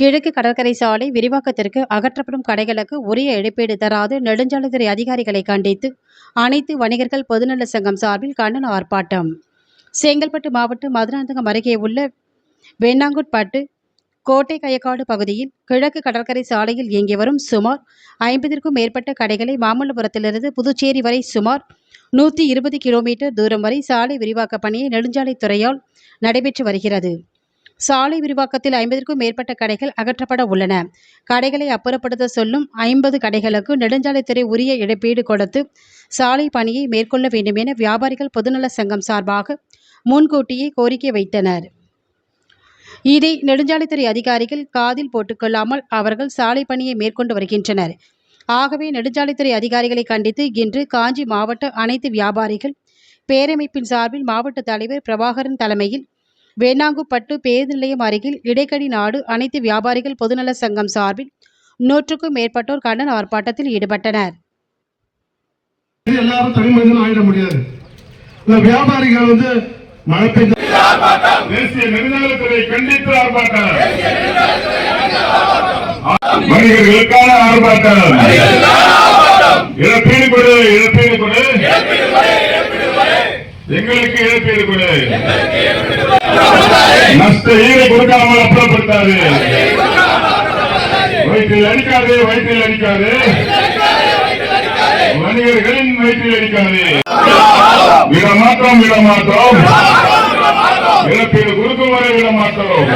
கிழக்கு கடற்கரை சாலை விரிவாக்கத்திற்கு அகற்றப்படும் கடைகளுக்கு உரிய இழப்பீடு தராது. நெடுஞ்சாலைத்துறை அதிகாரிகளை கண்டித்து அனைத்து வணிகர்கள் பொதுநல சங்கம் சார்பில் கண்டன ஆர்ப்பாட்டம். செங்கல்பட்டு மாவட்டம் மதுராந்தகம் அருகே உள்ள வெண்ணாங்குட்பட்டு கோட்டை கயக்காடு பகுதியில் கிழக்கு கடற்கரை சாலையில் இயங்கி வரும் சுமார் ஐம்பதிற்கும் மேற்பட்ட கடைகளை மாமல்லபுரத்திலிருந்து புதுச்சேரி வரை சுமார் நூற்றி இருபது கிலோமீட்டர் தூரம் வரை சாலை விரிவாக்க பணியை நெடுஞ்சாலைத்துறையால் நடைபெற்று வருகிறது. சாலை விரிவாக்கத்தில் ஐம்பதற்கும் மேற்பட்ட கடைகள் அகற்றப்பட உள்ளன. கடைகளை அப்புறப்படுத்த சொல்லும் ஐம்பது கடைகளுக்கு நெடுஞ்சாலைத்துறை உரிய இழப்பீடு கொடுத்து சாலை பணியை மேற்கொள்ள வேண்டும் என வியாபாரிகள் பொதுநல சங்கம் சார்பாக முன்கூட்டியே கோரிக்கை வைத்தனர். இதை நெடுஞ்சாலைத்துறை அதிகாரிகள் காதில் போட்டுக்கொள்ளாமல் அவர்கள் சாலை பணியை மேற்கொண்டு வருகின்றனர். ஆகவே நெடுஞ்சாலைத்துறை அதிகாரிகளை கண்டித்து இன்று காஞ்சி மாவட்ட அனைத்து வியாபாரிகள் பேரமைப்பின் சார்பில் மாவட்ட தலைவர் பிரபாகரன் தலைமையில் வேணாங்குப்பட்டு பேருந்து நிலையம் அருகில் இடைக்கடி நாடு அனைத்து வியாபாரிகள் பொதுநல சங்கம் சார்பில் நூற்றுக்கும் மேற்பட்டோர் கண்டன ஆர்ப்பாட்டத்தில் ஈடுபட்டனர். எல்லாரும் தனி மனிதன் ஆயிட முடியாது. வியாபாரிகள் வந்து மழை பெய்த தேசிய நெடுஞ்சாலைத்துறை கண்டித்து ஆர்ப்பாட்டம். வணிகர்களுக்கான ஆர்ப்பாட்டம். இழப்பீடு கொடு இழப்பீடு கொடு. எங்களுக்கு இழப்பீடு கொடு. நஷ்ட ஈடு கொடுக்காமல் அப்புறப்படுத்தாது. வயிற்றில் அடிக்காது வயிற்றில் அடிக்காது. வணிகர்களின் வயிற்றில் அடிக்காது. விடமாட்டோம் விடமாட்டோம். இழப்பீடு கொடுக்கும் வரை விட மாட்டோம்